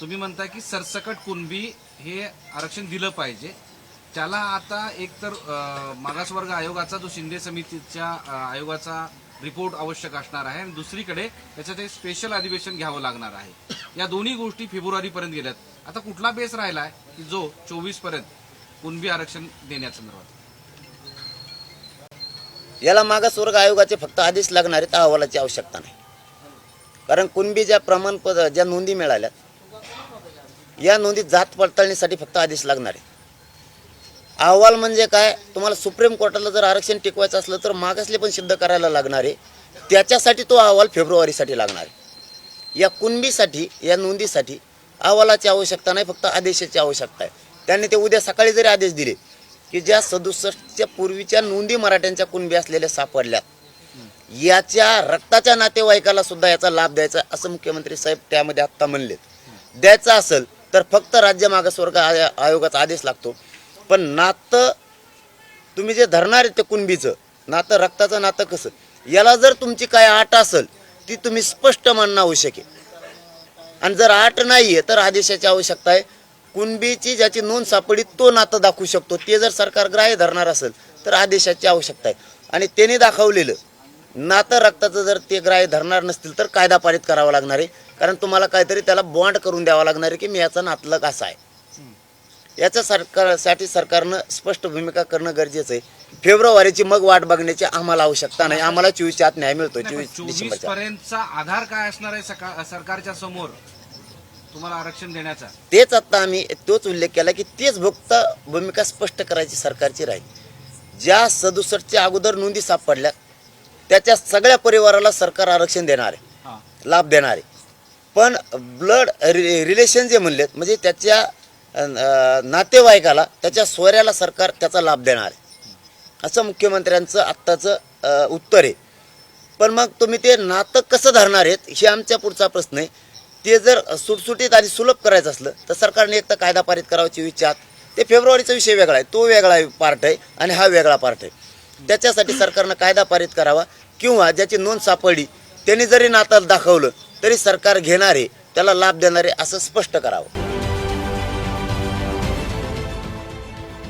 तुम्ही म्हणताय की सरसकट कुणबी हे आरक्षण दिलं पाहिजे. त्याला आता एक तर मागासवर्ग आयोगाचा जो शिंदे समितीच्या आयोगाचा रिपोर्ट आवश्यक असणार आहे. आणि दुसरीकडे त्याच्यात हे स्पेशल अधिवेशन घ्यावं लागणार आहे. या दोन्ही गोष्टी फेब्रुवारीपर्यंत गेल्यात. आता कुठला बेस राहिलाय की जो चोवीसपर्यंत कुणबी आरक्षण देण्यासंदर्भात? याला मागासवर्ग आयोगाचे फक्त आदेश लागणार आहेत अहवालाची आवश्यकता नाही. कारण कुणबी ज्या प्रमाणपत्र ज्या नोंदी मिळाल्यात या नोंदीत जात पडताळणीसाठी फक्त आदेश लागणार आहे. अहवाल म्हणजे काय? तुम्हाला सुप्रीम कोर्टाला जर आरक्षण टिकवायचं असलं तर मागासले पण सिद्ध करायला लागणार आहे. त्याच्यासाठी तो अहवाल फेब्रुवारीसाठी लागणार आहे. या कुणबीसाठी या नोंदीसाठी अहवालाची आवश्यकता नाही फक्त आदेशाची आवश्यकता आहे. त्यांनी ते उद्या सकाळी जरी आदेश दिले की ज्या सदुसष्टच्या पूर्वीच्या नोंदी मराठ्यांच्या कुणबी असलेल्या सापडल्यात याच्या रक्ताच्या नातेवाईकाला सुद्धा याचा लाभ द्यायचा असं मुख्यमंत्री साहेब त्यामध्ये आत्ता म्हणलेत. द्यायचा असेल तर फक्त राज्य मागासवर्ग आय- आयोगाचा आदेश लागतो. पण नातं तुम्ही जे धरणार आहे ते कुणबीचं नातं रक्ताचं नातं कसं? याला जर तुमची काय आट असेल ती तुम्ही स्पष्ट मानणं आवश्यक आहे. आणि जर आट नाही आहे तर आदेशाची आवश्यकता आहे. कुणबीची ज्याची नोंद सापडी तो नातं दाखवू शकतो. ते जर सरकार ग्राह्य धरणार असेल तर आदेशाची आवश्यकता आहे. आणि त्याने दाखवलेलं नातं रक्ताचं जर ते ग्राह्य धरणार नसतील तर कायदा पारित करावा लागणार आहे. कारण तुम्हाला काहीतरी त्याला बॉन्ड करून द्यावा लागणार आहे की मी याचा नातलग असा आहे. याच्या सरकारसाठी सरकारनं स्पष्ट भूमिका करणं गरजेचं आहे. फेब्रुवारीची मग वाट बघण्याची आम्हाला आवश्यकता नाही. आम्हाला चोवीसच्या आत न्याय मिळतोय चोवीस. पर्यंतचा आधार काय असणार आहे सरकारच्या समोर? तुम्हाला आरक्षण देण्याचा. तेच आता आम्ही तोच उल्लेख केला की तेच भक्त भूमिका स्पष्ट करायची सरकारची राहील. ज्या सदुसष्टच्या अगोदर नोंदी सापडल्या त्याच्या सगळ्या परिवाराला सरकार आरक्षण देणार आहे लाभ देणार. आहे पण ब्लड रिलेशन जे म्हणलेत म्हणजे त्याच्या नातेवाईकाला त्याच्या सोयऱ्याला सरकार त्याचा लाभ देणार. आहे असं मुख्यमंत्र्यांचं आत्ताचं उत्तर आहे. पण मग तुम्ही ते नातं कसं धरणार आहेत हे आमच्या पुढचा प्रश्न आहे. ते जर सुटसुटीत आणि सुलभ करायचं असलं तर सरकारने एक तर कायदा पारित करावा चोवीसच्या आत ते फेब्रुवारीचा विषय वेगळा आहे. तो वेगळा पार्ट आहे आणि हा वेगळा पार्ट आहे. त्याच्यासाठी सरकारनं कायदा पारित करावा किंवा ज्याची नोंद सापडली त्यांनी जरी नातं दाखवलं तरी सरकार घेणारे त्याला लाभ देणारे असं स्पष्ट करावं.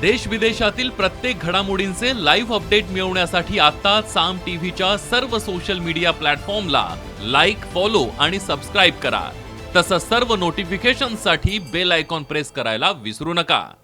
देश विदेशातील प्रत्येक घडामोडींचे लाईव्ह अपडेट मिळवण्यासाठी आता साम टीव्हीच्या सर्व सोशल मीडिया प्लॅटफॉर्मला लाईक फॉलो आणि सबस्क्राईब करा. तसंच सर्व नोटिफिकेशनसाठी बेल आयकॉन प्रेस करायला विसरू नका.